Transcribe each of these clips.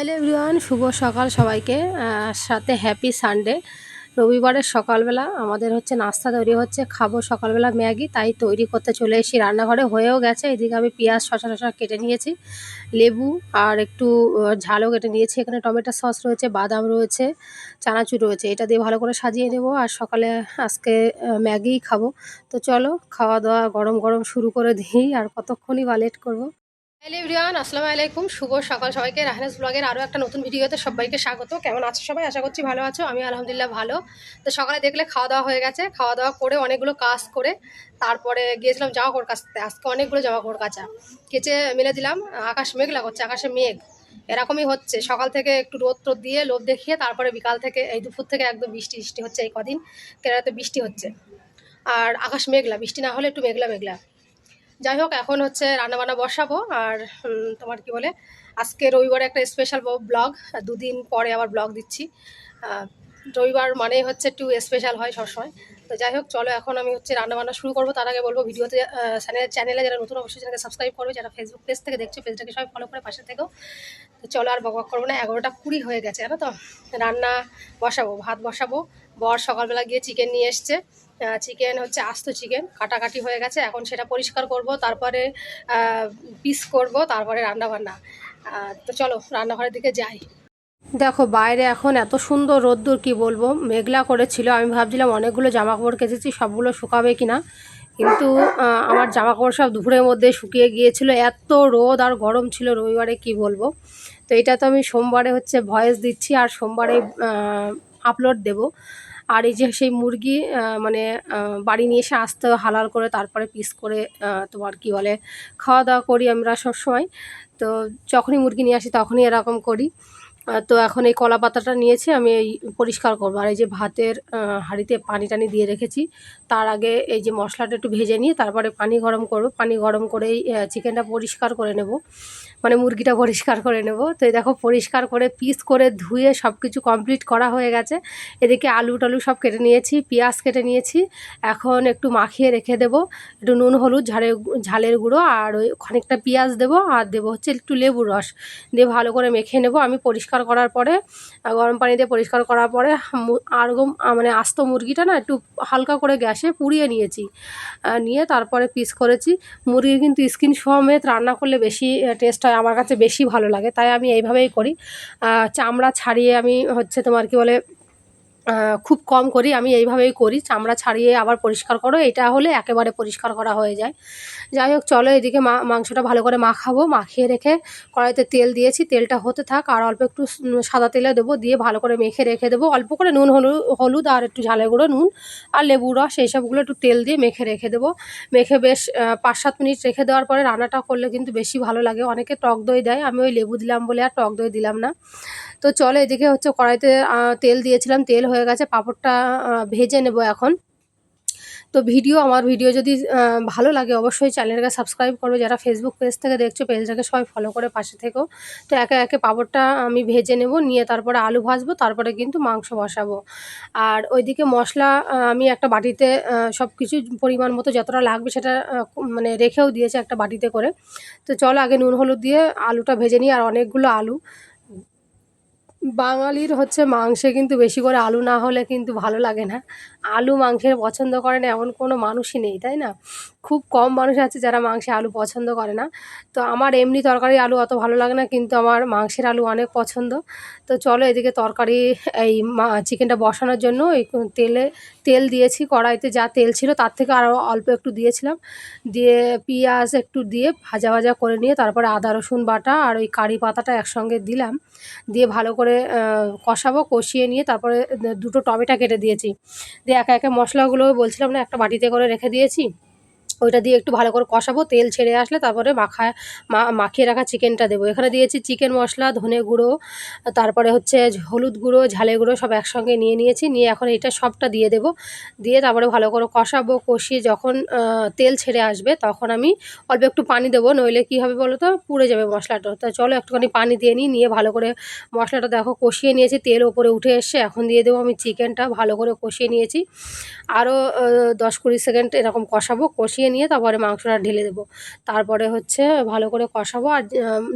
Hello everyone শুভ সকাল সবাইকে। সাথে হ্যাপি সানডে রবিবারের সকালবেলা আমাদের হচ্ছে নাস্তা তৈরি হচ্ছে, খাব সকালবেলা ম্যাগি, তাই তৈরি করতে চলে এসেছি রান্নাঘরে। হয়েও গেছে, এদিকে আমি পেঁয়াজ শশা শশা কেটে নিয়েছি, লেবু আর একটু ঝালও কেটে নিয়েছি। এখানে টমেটো সস রয়েছে, বাদাম রয়েছে, চানাচুর রয়েছে, এটা দিয়ে ভালো করে সাজিয়ে নেব আর সকালে আজকে ম্যাগিই খাব। তো চলো খাওয়া দাওয়া গরম গরম শুরু করে দিই, আর কতক্ষণই বা লেট করব। হ্যালো এভরিওয়ান আসসালামু আলাইকুম। শুভ সকাল সবাইকে। রাহনাস ব্লগের আরও একটা নতুন ভিডিওতে সবাইকে স্বাগত। কেমন আছো সবাই? আশা করছি ভালো আছো। আমি আলহামদুলিল্লাহ ভালো। তো সকালে দেখলে খাওয়া দাওয়া হয়ে গেছে। খাওয়া দাওয়া করে অনেকগুলো কাজ করে তারপরে গিয়েছিলাম জামা কাপড় কাচতে আজকে অনেকগুলো জামা কাপড় কাচা কেচে মেলে দিলাম। আকাশ মেঘলা করছে, আকাশে মেঘ। এরকমই হচ্ছে। সকাল থেকে একটু রোদ টোদ দিয়ে লোভ দেখিয়ে তারপরে বিকাল থেকে এই দুপুর থেকে একদম বৃষ্টি বৃষ্টি হচ্ছে এই কদিন। কেরাতে বৃষ্টি হচ্ছে। আর আকাশ মেঘলা। বৃষ্টি না হলে একটু মেঘলা মেঘলা। যাই হোক, এখন হচ্ছে রান্নাবান্না বসাবো। আর তোমার কি বলে, আজকে রবিবারে একটা স্পেশাল ব্লগ দুদিন পরে আবার ব্লগ দিচ্ছি। রবিবার মানে হচ্ছে একটু স্পেশাল হয় সবসময়। তো যাই হোক, চলো এখন আমি হচ্ছে রান্নাবান্না শুরু করব। তার আগে বলব, ভিডিওতে চ্যানেল যারা নতুন অবশ্যই চ্যানেলকে সাবস্ক্রাইব করবে। যারা ফেসবুক পেজ থেকে দেখছ পেজটাকে সবাই ফলো করে পাশে থেকেও তো চলো আর বক করব না, এগারোটা কুড়ি হয়ে গেছে, জানো তো? রান্না বসাবো, ভাত বসাবো বর সকালবেলা গিয়ে চিকেন নিয়ে এসছে। চিকেন হচ্ছে আস্ত চিকেন কাটাকাটি হয়ে গেছে। এখন সেটা পরিষ্কার করব, তারপরে পিস করব, তারপরে রান্না বান্না তো চলো, রান্নাঘরের দিকে যাই। দেখো, বাইরে এখন এত সুন্দর রোদ্দুর, কি বলব? মেঘলা করেছিল। আমি ভাবছিলাম অনেকগুলো জামা কাপড় কেচেছি, সবগুলো শুকাবে কিনা। কিন্তু আমার জামা কাপড় সব দুপুরের মধ্যে শুকিয়ে গিয়েছিল। এত রোদ আর গরম ছিল, রবিবারে কি বলব? তো এটা তো আমি সোমবারে হচ্ছে ভয়েস দিচ্ছি, আর সোমবারে আপলোড দেব। আর এই যে সেই মুরগি মানে বাড়ি নিয়ে এসে আসতে হালাল করে তারপরে পিস করে তোমার কি বলে, খাওয়া দাওয়া করি আমরা সবসময়। তো যখনই মুরগি নিয়ে আসি তখনই এরকম করি। তো এখন এই কলা পাতাটা নিয়েছি, আমি এই পরিষ্কার করব। আর এই যে ভাতের হাঁড়িতে পানি টানি দিয়ে রেখেছি, তার আগে এই যে মশলাটা একটু ভেজে নিয়ে তারপরে পানি গরম করব। পানি গরম করেই চিকেনটা পরিষ্কার করে নেব। মানে মুরগিটা পরিষ্কার করে নেব। তো এই দেখো পরিষ্কার করে পিস করে ধুয়ে সব কিছু কমপ্লিট করা হয়ে গেছে। এদিকে আলু টালু সব কেটে নিয়েছি, পেঁয়াজ কেটে নিয়েছি। এখন একটু মাখিয়ে রেখে দেব। একটু নুন, হলুদ ঝালের ঝালের গুঁড়ো আর ওই খানিকটা পেঁয়াজ দেবো আর দেবো হচ্ছে একটু লেবুর রস। দিয়ে ভালো করে মেখে নেব আমি পরিষ্কার করার পরে। গরম পানি দিয়ে পরিষ্কার করার পরে মু- আর গম- মানে আস্ত মুরগিটা না একটু হালকা করে গ্যাসে পুড়িয়ে নিয়েছি। নিয়ে তারপরে পিস করেছি। মুরগির কিন্তু স্কিন সমেত রান্না করলে বেশি টেস্ট আমার কাছে বেশি ভালো লাগে, তাই আমি এইভাবেই করি। চামড়া ছাড়িয়ে আমি হচ্ছে তোমার কি বলে খুব কম করি, আমি এইভাবেই করি। চামড়া ছাড়িয়ে আবার পরিষ্কার করো, এটা হলে একেবারে পরিষ্কার করা হয়ে যায়। যাই হোক, চলো এদিকে মা, মাংসটা ভালো করে মাখাবো, মাখিয়ে রেখে কড়াইতে তেল দিয়েছি, তেলটা হতে থাক, আর অল্প একটু সাদা তেলে দেবো, দিয়ে ভালো করে মেখে রেখে দেবো। অল্প করে নুন হলুদ হলুদ আর একটু ঝালের গুঁড়ো, নুন আর লেবু রস, এইসবগুলো একটু তেল দিয়ে মেখে রেখে দেবো। মেখে বেশ পাঁচ সাত মিনিট রেখে দেওয়ার পরে রান্নাটা করলে কিন্তু বেশি ভালো লাগে। অনেকে টক দই দেয়, আমি ওই লেবু দিলাম বলে আর টক দই দিলাম না। তো চলো এদিকে হচ্ছে কড়াইতে তেল দিয়েছিলাম, তেল হয়ে গেছে, পাঁপড়টা ভেজে নেব এখন। তো ভিডিও, আমার ভিডিও যদি ভালো লাগে, অবশ্যই চ্যানেলটাকে সাবস্ক্রাইব করবে। যারা ফেসবুক পেজ থেকে দেখছ পেজটাকে সবাই ফলো করে পাশে থেকো। তো একে একে পাঁপড়টা আমি ভেজে নেব, নিয়ে তারপরে আলু ভাজবো, তারপরে কিন্তু মাংস বসাবো। আর ওইদিকে মশলা আমি একটা বাটিতে সব কিছু পরিমাণ মতো যতটা লাগবে সেটা মানে রেখেও দিয়েছে একটা বাটিতে করে। তো চলো আগে নুন, হলুদ দিয়ে আলুটা ভেজে নিই, আর অনেকগুলো আলু। বাঙালির হচ্ছে মাংসে কিন্তু বেশি করে আলু না হলে কিন্তু ভালো লাগে না। আলু মাংসের পছন্দ করে না এমন কোনো মানুষই নেই, তাই না? খুব কম মানুষ আছে যারা মাংসে আলু পছন্দ করে না। তো আমার এমনি তরকারি আলু অত ভালো লাগে না, কিন্তু আমার মাংসের আলু অনেক পছন্দ। তো চলো এদিকে তরকারি, এই চিকেনটা বসানোর জন্য এই তেলে, তেল দিয়েছি, কড়াইতে যা তেল ছিল তার থেকে আরও অল্প একটু দিয়েছিলাম। দিয়ে পেঁয়াজ একটু দিয়ে ভাজা ভাজা করে নিয়ে তারপরে আদা, রসুন বাটা আর ওই কারি পাতাটা একসঙ্গে দিলাম। দিয়ে ভালো করে কষাবো, কষিয়ে নিয়ে তারপরে দুটো টমেটো কেটে দিয়েছি। দিয়ে একা একা মশলাগুলো বলছিলাম না, একটা বাটিতে করে রেখে দিয়েছি। ওইটা দিয়ে একটু ভালো করে কষাবো, তেল ছেড়ে আসলে তারপরে মাখা, মা, মাখিয়ে রাখা চিকেনটা দেবো। এখানে দিয়েছি চিকেন মশলা, ধনে গুঁড়ো, তারপরে হচ্ছে হলুদ গুঁড়ো, ঝালে গুঁড়ো সব একসঙ্গে নিয়ে নিয়েছি। নিয়ে এখন এটা সবটা দিয়ে দেবো। দিয়ে তারপরে ভালো করে কষাবো, কষিয়ে যখন তেল ছেড়ে আসবে তখন আমি অল্প একটু পানি দেবো। নইলে কী হবে বলো তো পুড়ে যাবে মশলাটা। তো চলো একটুখানি পানি দিয়ে নিই, নিয়ে ভালো করে মশলাটা দেখো কষিয়ে নিয়েছি, তেল ওপরে উঠে এসছে। এখন দিয়ে দেবো আমি চিকেনটা ভালো করে কষিয়ে নিয়েছি। আরও দশ কুড়ি সেকেন্ড এরকম কষাবো। কষিয়ে নিয়ে তারপরে মাংসটা ঢেলে দেবো। তারপরে হচ্ছে ভালো করে কষাবো। আর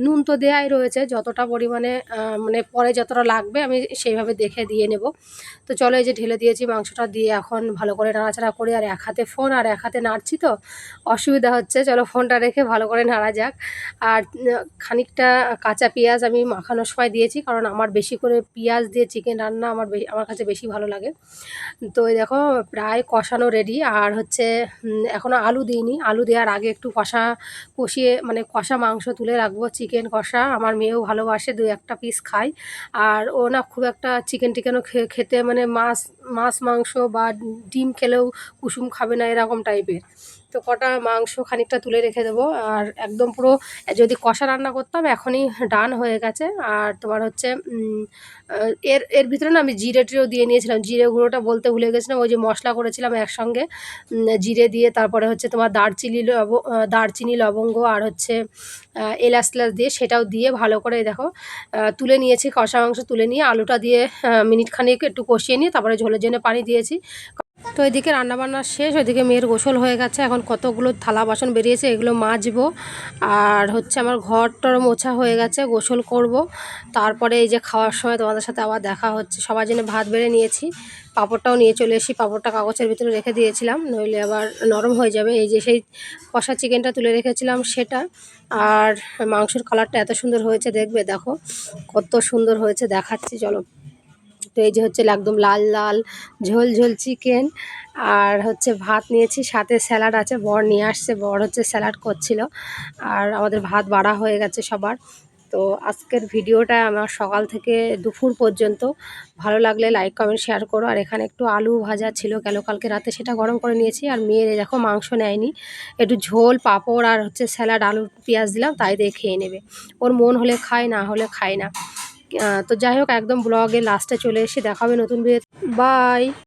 নুন তো দেওয়াই রয়েছে। যতটা পরিমাণে মানে পরে যতটা লাগবে আমি সেইভাবে দেখে দিয়ে নেব। তো চলো এই যে ঢেলে দিয়েছি মাংসটা দিয়ে এখন ভালো করে নাড়াচাড়া করি। আর এক হাতে ফোন, আর এক হাতে নাড়ছি তো। অসুবিধা হচ্ছে। চলো ফোনটা রেখে ভালো করে নাড়া যাক। আর খানিকটা কাঁচা পেঁয়াজ আমি মাখানোর সময় দিয়েছি। কারণ আমার বেশি করে পেঁয়াজ দিয়ে চিকেন রান্না আমার আমার কাছে বেশি ভালো লাগে। তো দেখো, প্রায় কষানো রেডি আর হচ্ছে এখনও আলু দিইনি। আলু দেওয়ার আগে একটু কষা কষিয়ে মানে কষা মাংস তুলে রাখব, চিকেন কষা। আমার মেয়েও ভালোবাসে দু একটা পিস খায়। আর ও না খুব একটা চিকেন টিকেনও খেতে মানে মাছ মাছ, মাংস বা ডিম খেলেও কুসুম খাবে না, এরকম টাইপের তো কটা মাংস খানিকটা তুলে রেখে দেবো। আর একদম পুরো যদি কষা রান্না করতাম, এখনই ডান হয়ে গেছে। আর তোমার হচ্ছে এর এর ভিতরে না আমি জিরে টিরেও দিয়ে নিয়েছিলাম। জিরে গুঁড়োটা বলতে ভুলে গেছিলাম, ওই যে মশলা করেছিলাম একসঙ্গে। জিরে দিয়ে তারপরে হচ্ছে তোমার দারচিনি লব দারচিনি, লবঙ্গ আর হচ্ছে এলাচ টেলাচ দিয়ে সেটাও দিয়ে ভালো করে দেখো তুলে নিয়েছি, কষা মাংস তুলে নিয়ে, আলুটা দিয়ে মিনিট খানিক একটু কষিয়ে নিয়ে, তারপরে ঝোলের জন্য পানি দিয়েছি। তো এদিকে রান্নাবান্না শেষ, ওইদিকে মেয়ের গোসল হয়ে গেছে। এখন কতগুলো থালা বাসন বেরিয়েছে এগুলো মাজবো। আর হচ্ছে আমার ঘরটার মোছা হয়ে গেছে, গোসল করব। তারপরে এই যে খাওয়ার সময় তোমাদের সাথে আবার দেখা হচ্ছে। সবার জন্য ভাত বেড়ে নিয়েছি, পাঁপড়টাও নিয়ে চলে এসেছি। পাঁপড়টা কাগজের ভিতরে রেখে দিয়েছিলাম, নইলে আবার নরম হয়ে যাবে। এই যে সেই কষা চিকেনটা তুলে রেখেছিলাম সেটা। আর মাংসের কালারটা এত সুন্দর হয়েছে, দেখবে দেখো। কত সুন্দর হয়েছে, দেখাচ্ছি, চলো। তো এই যে হচ্ছে একদম লাল লাল, ঝোল ঝোল চিকেন আর হচ্ছে ভাত নিয়েছি, সাথে স্যালাড আছে, বর নিয়ে আসছে, বর হচ্ছে স্যালাড করছিল আর আমাদের ভাত বাড়া হয়ে গেছে সবার। তো আজকের ভিডিওটা আমার সকাল থেকে দুপুর পর্যন্ত। ভালো লাগলে লাইক কমেন্ট শেয়ার করো। আর এখানে একটু আলু ভাজা ছিল গেল, কালকে রাতে সেটা গরম করে নিয়েছি। আর মেয়ের দেখো মাংস নেয়নি। একটু ঝোল, পাঁপড় আর হচ্ছে স্যালাড আলু, পেঁয়াজ দিলাম, তাই দিয়ে খেয়ে নেবে। ওর মন হলে খায়, না হলে খায় না। তো যাই হোক একদম ব্লগে লাস্টে চলে এসে দেখাবে নতুন বিয়ে বাই